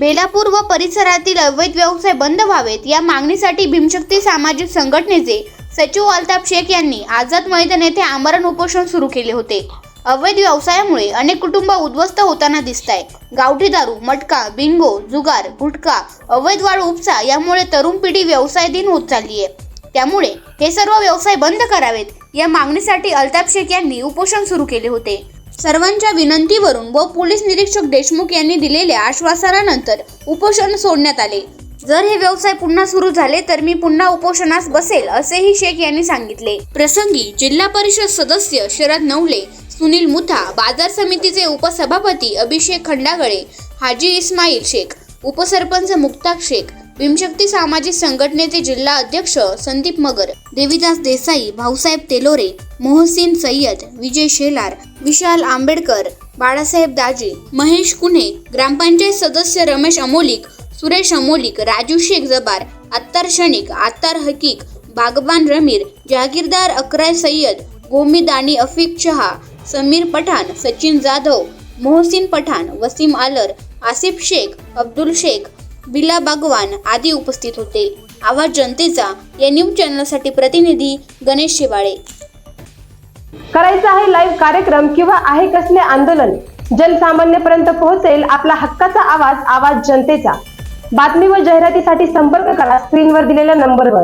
बेलापूर व परिसरातील अवैध व्यवसाय बंद व्हावेत. या मागणीसाठी भीमशक्ती सामाजिक संघटनेचे सचिव अल्ताफ शेख यांनी आझाद मैदान येथे आमरण उपोषण सुरू केले होते. अवैध व्यवसायामुळे अनेक कुटुंब उद्ध्वस्त होताना दिसत आहे गावठी दारू मटका बिंगो जुगार गुटखा अवैध वाळू उपसा यामुळे तरुण पिढी व्यवसायधीन होत चालली आहे त्यामुळे हे सर्व व्यवसाय बंद करावेत. या मागणीसाठी अल्ताफ शेख यांनी उपोषण सुरू केले होते. सर्वांच्या विनंतीवरून व पोलीस निरीक्षक देशमुख यांनी दिलेल्या आश्वासनानंतर उपोषण सोडण्यात आले. जर हे व्यवसाय पुन्हा सुरू झाले तर मी पुन्हा उपोषणास बसेल असेही शेख यांनी सांगितले. प्रसंगी जिल्हा परिषद सदस्य शरद नवले सुनील मुथा बाजार समितीचे उपसभापती अभिषेक खंडागळे हाजी इस्माईल शेख उपसरपंच मुक्ताक शेख भीमशक्ती सामाजिक संघटनेचे जिल्हा अध्यक्ष संदीप मगर देवीदास देसाई भाऊसाहेब तेलोरे मोहसिन सय्यद विजय शेलार विशाल आंबेडकर बाळासाहेब दाजी महेश कुन्हे ग्रामपंचायत सदस्य रमेश अमोलिक सुरेश अमोलिक राजू शेख जबार अत्तार शनिक अत्तार हकीक बागबान रमीर जहागीरदार अकराय सय्यद गोमी आणि अफिक शहा समीर पठाण सचिन जाधव मोहसिन पठाण वसीम आलर आसिफ शेख अब्दुल शेख बिला बागवान आदी उपस्थित होते. आवाज जनतेचा या न्यूज चॅनलसाठी प्रतिनिधी गणेश शिवाळे. करायचा आहे लाईव्ह कार्यक्रम किंवा आहे कसले आंदोलन? जनसामान्यपर्यंत पोहोचेल आपला हक्काचा आवाज आवाज जनतेचा. बातमी व जाहिरातीसाठी संपर्क करा स्क्रीनवर दिलेल्या नंबरवर